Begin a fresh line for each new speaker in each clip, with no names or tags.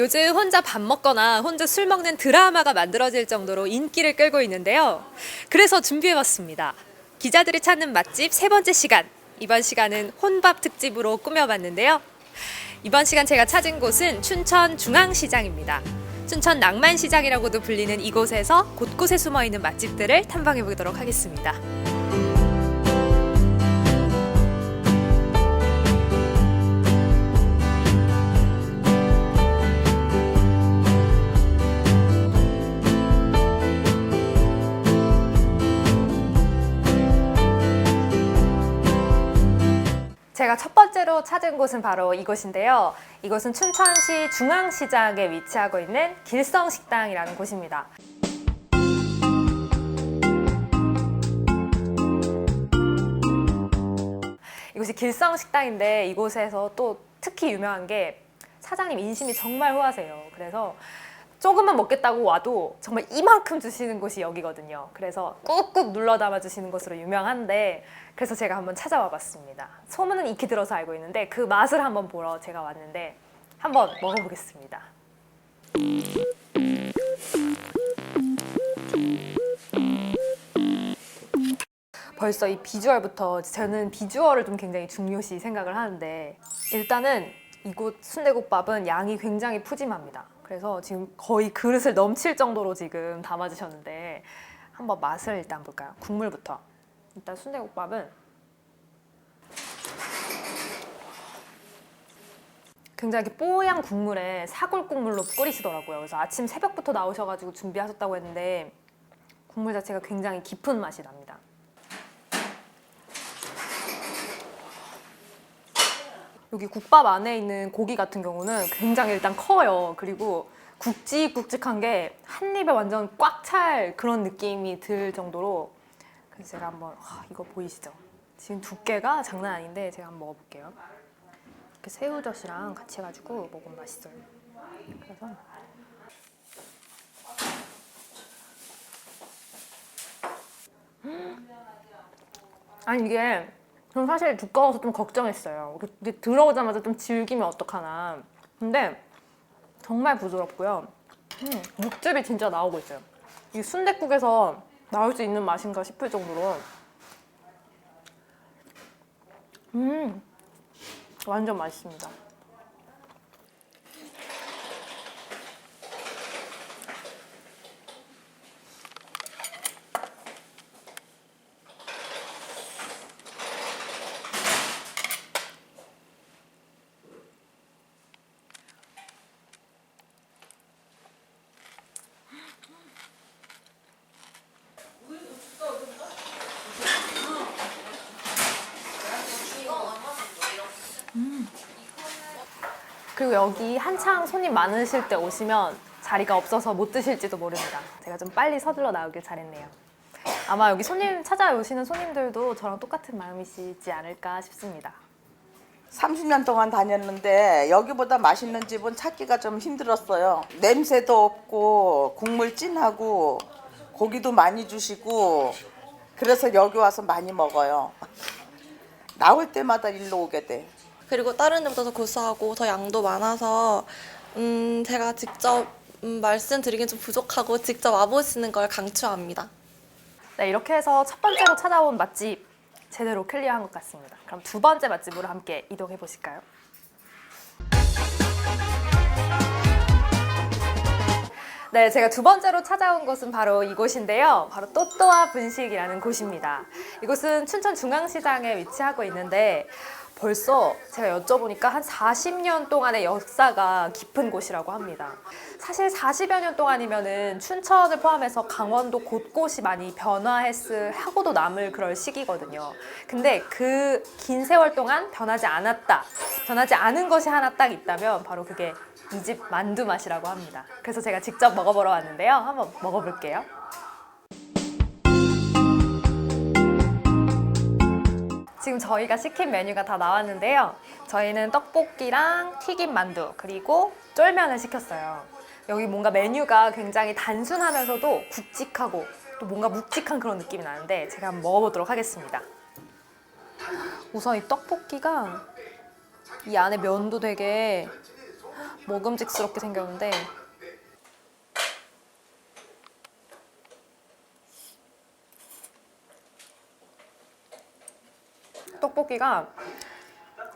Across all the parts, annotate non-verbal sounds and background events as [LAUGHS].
요즘 혼자 밥 먹거나 혼자 술 먹는 드라마가 만들어질 정도로 인기를 끌고 있는데요. 그래서 준비해봤습니다. 기자들이 찾는 맛집 세 번째 시간. 이번 시간은 혼밥 특집으로 꾸며봤는데요. 이번 시간 제가 찾은 곳은 춘천 중앙시장입니다. 춘천 낭만시장이라고도 불리는 이곳에서 곳곳에 숨어 있는 맛집들을 탐방해 보도록 하겠습니다. 제가 첫 번째로 찾은 곳은 바로 이곳인데요. 이곳은 춘천시 중앙시장에 위치하고 있는 길성식당이라는 곳입니다. 이곳이 길성식당인데 이곳에서 또 특히 유명한 게 사장님 인심이 정말 후하세요. 그래서 조금만 먹겠다고 와도 정말 이만큼 주시는 곳이 여기거든요. 그래서 꾹꾹 눌러 담아 주시는 곳으로 유명한데 그래서 제가 한번 찾아와 봤습니다. 소문은 익히 들어서 알고 있는데 그 맛을 한번 보러 제가 왔는데 한번 먹어보겠습니다. 벌써 이 비주얼부터 저는 비주얼을 좀 굉장히 중요시 생각을 하는데 일단은 이곳 순대국밥은 양이 굉장히 푸짐합니다. 그래서 지금 거의 그릇을 넘칠 정도로 지금 담아주셨는데 한번 맛을 일단 볼까요? 국물부터. 일단 순대국밥은 굉장히 뽀얀 국물에 사골 국물로 끓이시더라고요. 그래서 아침 새벽부터 나오셔가지고 준비하셨다고 했는데 국물 자체가 굉장히 깊은 맛이 납니다. 여기 국밥 안에 있는 고기 같은 경우는 굉장히 일단 커요. 그리고 굵직굵직한 게 한 입에 완전 꽉 찰 그런 느낌이 들 정도로 그래서 제가 한번 와, 이거 보이시죠? 지금 두께가 장난 아닌데 제가 한번 먹어볼게요. 이렇게 새우젓이랑 같이 해가지고 먹으면 맛있어요. 그래서 음. 아니 이게 저는 사실 두꺼워서 좀 걱정했어요. 들어오자마자 좀 질기면 어떡하나. 근데 정말 부드럽고요. 음, 육즙이 진짜 나오고 있어요. 이 순댓국에서 나올 수 있는 맛인가 싶을 정도로. 음, 완전 맛있습니다. 그리고 여기 한창 손님 많으실 때 오시면 자리가 없어서 못 드실지도 모릅니다. 제가 좀 빨리 서둘러 나오길 잘했네요. 아마 여기 손님 찾아오시는 손님들도 저랑 똑같은 마음이시지 않을까 싶습니다.
30년 동안 다녔는데 여기보다 맛있는 집은 찾기가 좀 힘들었어요. 냄새도 없고 국물 진하고 고기도 많이 주시고 그래서 여기 와서 많이 먹어요. 나올 때마다 일로 오게 돼.
그리고 다른 데보다 더 고소하고 더 양도 많아서 음, 제가 직접 음, 말씀드리긴 좀 부족하고 직접 와보시는 걸 강추합니다.
네, 이렇게 해서 첫 번째로 찾아온 맛집 제대로 클리어한 것 같습니다. 그럼 두 번째 맛집으로 함께 이동해 보실까요? 네, 제가 두 번째로 찾아온 곳은 바로 이곳인데요. 바로 또또아 분식이라는 곳입니다. 이곳은 춘천 중앙시장에 위치하고 있는데 벌써 제가 여쭤보니까 한 40년 동안의 역사가 깊은 곳이라고 합니다. 사실 40여 년 동안이면은 춘천을 포함해서 강원도 곳곳이 많이 변화했을 하고도 남을 그럴 시기거든요. 근데 그 긴 세월 동안 변하지 않았다. 변하지 않은 것이 하나 딱 있다면 바로 그게 이 집 만두 맛이라고 합니다. 그래서 제가 직접 먹어보러 왔는데요. 한번 먹어볼게요. 지금 저희가 시킨 메뉴가 다 나왔는데요. 저희는 떡볶이랑 튀김 만두 그리고 쫄면을 시켰어요. 여기 뭔가 메뉴가 굉장히 단순하면서도 굵직하고 또 뭔가 묵직한 그런 느낌이 나는데 제가 한번 먹어보도록 하겠습니다. 우선 이 떡볶이가 이 안에 면도 되게 먹음직스럽게 생겼는데 떡볶이가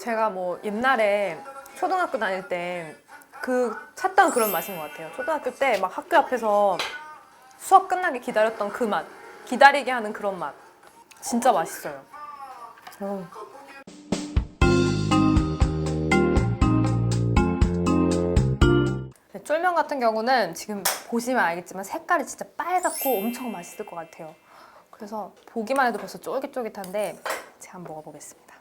제가 뭐 옛날에 초등학교 다닐 때 그 찾던 그런 맛인 것 같아요. 초등학교 때 막 학교 앞에서 수업 끝나게 기다렸던 그 맛, 기다리게 하는 그런 맛, 진짜 맛있어요. 어. 네, 쫄면 같은 경우는 지금 보시면 알겠지만 색깔이 진짜 빨갛고 엄청 맛있을 것 같아요. 그래서 보기만 해도 벌써 쫄깃쫄깃한데 제가 한번 먹어보겠습니다.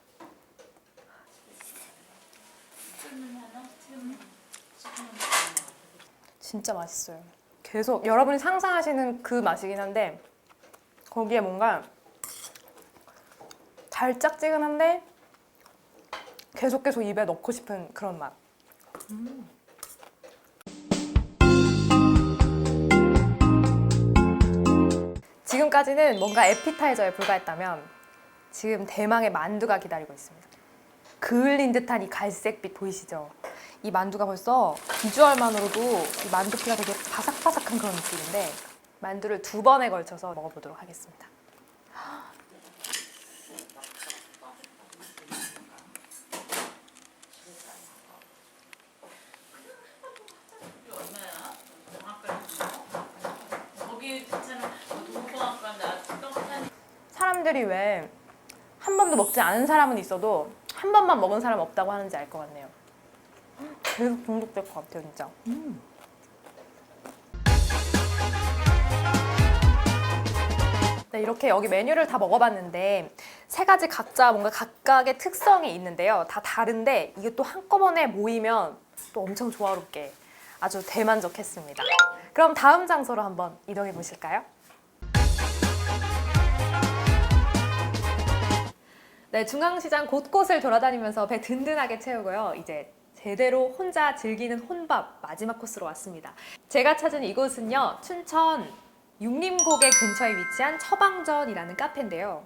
진짜 맛있어요. 계속 여러분이 상상하시는 그 맛이긴 한데 거기에 뭔가 달짝지근한데 계속 계속 입에 넣고 싶은 그런 맛. 지금까지는 뭔가 에피타이저에 불과했다면 지금 대망의 만두가 기다리고 있습니다. 그을린 듯한 이 갈색빛 보이시죠? 이 만두가 벌써 비주얼만으로도 이 만두피가 되게 바삭바삭한 그런 느낌인데 만두를 두 번에 걸쳐서 먹어보도록 하겠습니다.
떡하니.
사람들이 왜 한 번도 먹지 않은 사람은 있어도 한 번만 먹은 사람 없다고 하는지 알 것 같네요. 계속 중독될 것 같아요, 진짜. 네, 이렇게 여기 메뉴를 다 먹어봤는데 세 가지 각자 뭔가 각각의 특성이 있는데요. 다 다른데 이게 또 한꺼번에 모이면 또 엄청 조화롭게 아주 대만족했습니다. 그럼 다음 장소로 한번 이동해 보실까요? 네, 중앙시장 곳곳을 돌아다니면서 배 든든하게 채우고요. 이제 제대로 혼자 즐기는 혼밥 마지막 코스로 왔습니다. 제가 찾은 이곳은요, 춘천 육림고개 근처에 위치한 처방전이라는 카페인데요.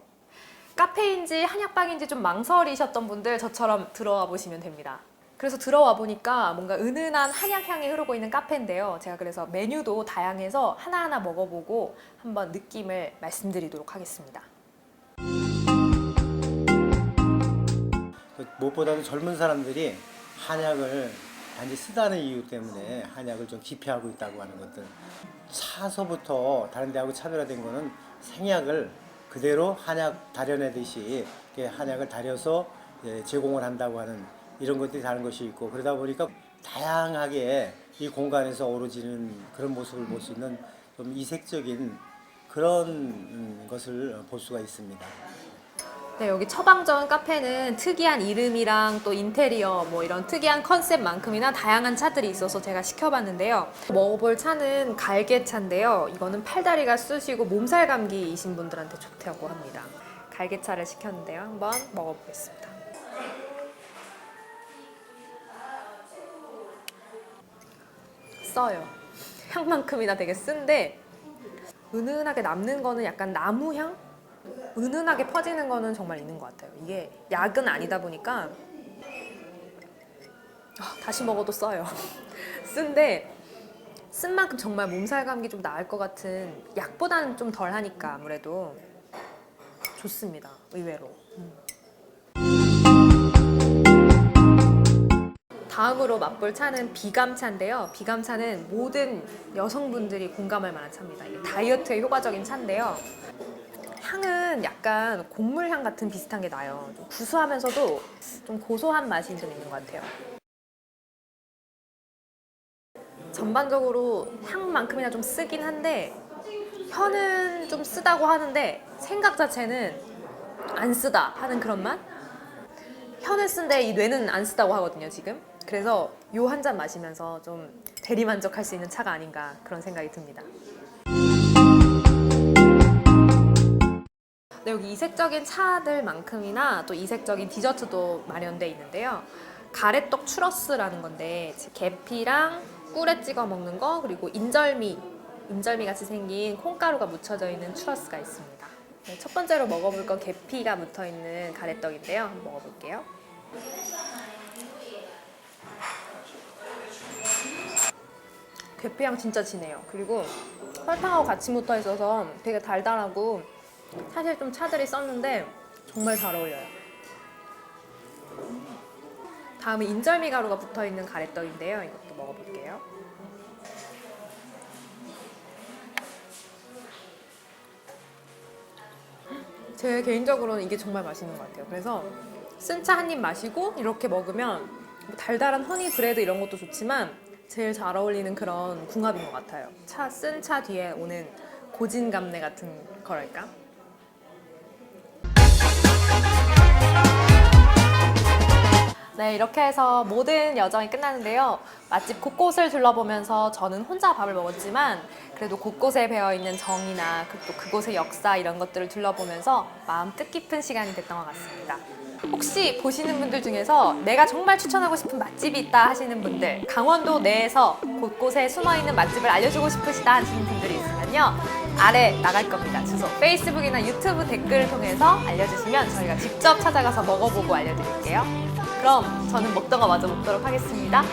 카페인지 한약방인지 좀 망설이셨던 분들 저처럼 들어와 보시면 됩니다. 그래서 들어와 보니까 뭔가 은은한 한약 향이 흐르고 있는 카페인데요. 제가 그래서 메뉴도 다양해서 하나하나 먹어보고 한번 느낌을 말씀드리도록 하겠습니다.
무엇보다도 젊은 사람들이 한약을 단지 쓰다는 이유 때문에 한약을 좀 기피하고 있다고 하는 것들 차서부터 다른 데하고 차별화된 거는 생약을 그대로 한약 다려내듯이 한약을 다려서 예, 제공을 한다고 하는 이런 것들이 다른 것이 있고 그러다 보니까 다양하게 이 공간에서 어우러지는 그런 모습을 볼 수 있는 좀 이색적인 그런 음, 것을 볼 수가 있습니다.
네, 여기 처방전 카페는 특이한 이름이랑 또 인테리어 뭐 이런 특이한 컨셉만큼이나 다양한 차들이 있어서 제가 시켜봤는데요. 먹어볼 차는 갈게차인데요. 이거는 팔다리가 쑤시고 몸살 감기이신 분들한테 좋다고 합니다. 갈게차를 시켰는데요. 한번 먹어보겠습니다. 써요. 향만큼이나 되게 쓴데 은은하게 남는 거는 약간 나무 향? 은은하게 퍼지는 거는 정말 있는 것 같아요. 이게 약은 아니다 보니까 아, 다시 먹어도 써요. [LAUGHS] 쓴데 쓴 만큼 정말 몸살 감기 좀 나을 것 같은 약보다는 좀 덜 하니까 아무래도 좋습니다. 의외로. 다음으로 맛볼 차는 비감차인데요. 비감차는 모든 여성분들이 공감할 만한 차입니다. 다이어트에 효과적인 차인데요. 향은 약간 곡물 향 같은 비슷한 게 나요. 좀 구수하면서도 좀 고소한 맛이 좀 있는 것 같아요. 전반적으로 향만큼이나 좀 쓰긴 한데 혀는 좀 쓰다고 하는데 생각 자체는 안 쓰다 하는 그런 맛? 혀는 쓴데 이 뇌는 안 쓰다고 하거든요 지금. 그래서 요 한 잔 마시면서 좀 대리만족할 수 있는 차가 아닌가 그런 생각이 듭니다. 네, 여기 이색적인 차들만큼이나 또 이색적인 디저트도 마련돼 있는데요. 가래떡 추러스라는 건데 계피랑 꿀에 찍어 먹는 거 그리고 인절미 인절미 같이 생긴 콩가루가 묻혀져 있는 추러스가 있습니다. 네, 첫 번째로 먹어볼 건 계피가 묻어 있는 가래떡인데요. 한번 먹어볼게요. 계피향 진짜 진해요. 그리고 설탕하고 같이 묻어 있어서 되게 달달하고 사실 좀 차들이 썼는데 정말 잘 어울려요. 다음은 인절미 가루가 붙어 있는 가래떡인데요. 이것도 먹어볼게요. 제 개인적으로는 이게 정말 맛있는 것 같아요. 그래서 쓴 차 한 입 마시고 이렇게 먹으면 뭐 달달한 허니 브레드 이런 것도 좋지만 제일 잘 어울리는 그런 궁합인 것 같아요. 차 쓴 차 뒤에 오는 고진감래 같은 거랄까? 네, 이렇게 해서 모든 여정이 끝나는데요. 맛집 곳곳을 둘러보면서 저는 혼자 밥을 먹었지만 그래도 곳곳에 배어 있는 정이나 그- 또 그곳의 역사 이런 것들을 둘러보면서 마음 뜻깊은 시간이 됐던 것 같습니다. 혹시 보시는 분들 중에서 내가 정말 추천하고 싶은 맛집이 있다 하시는 분들, 강원도 내에서 곳곳에 숨어 있는 맛집을 알려주고 싶으시다 하시는 분들이 있으면요. 아래 나갈 겁니다. 주소 페이스북이나 유튜브 댓글을 통해서 알려주시면 저희가 직접 찾아가서 먹어보고 알려드릴게요. 그럼 저는 먹던 거 마저 먹도록 하겠습니다.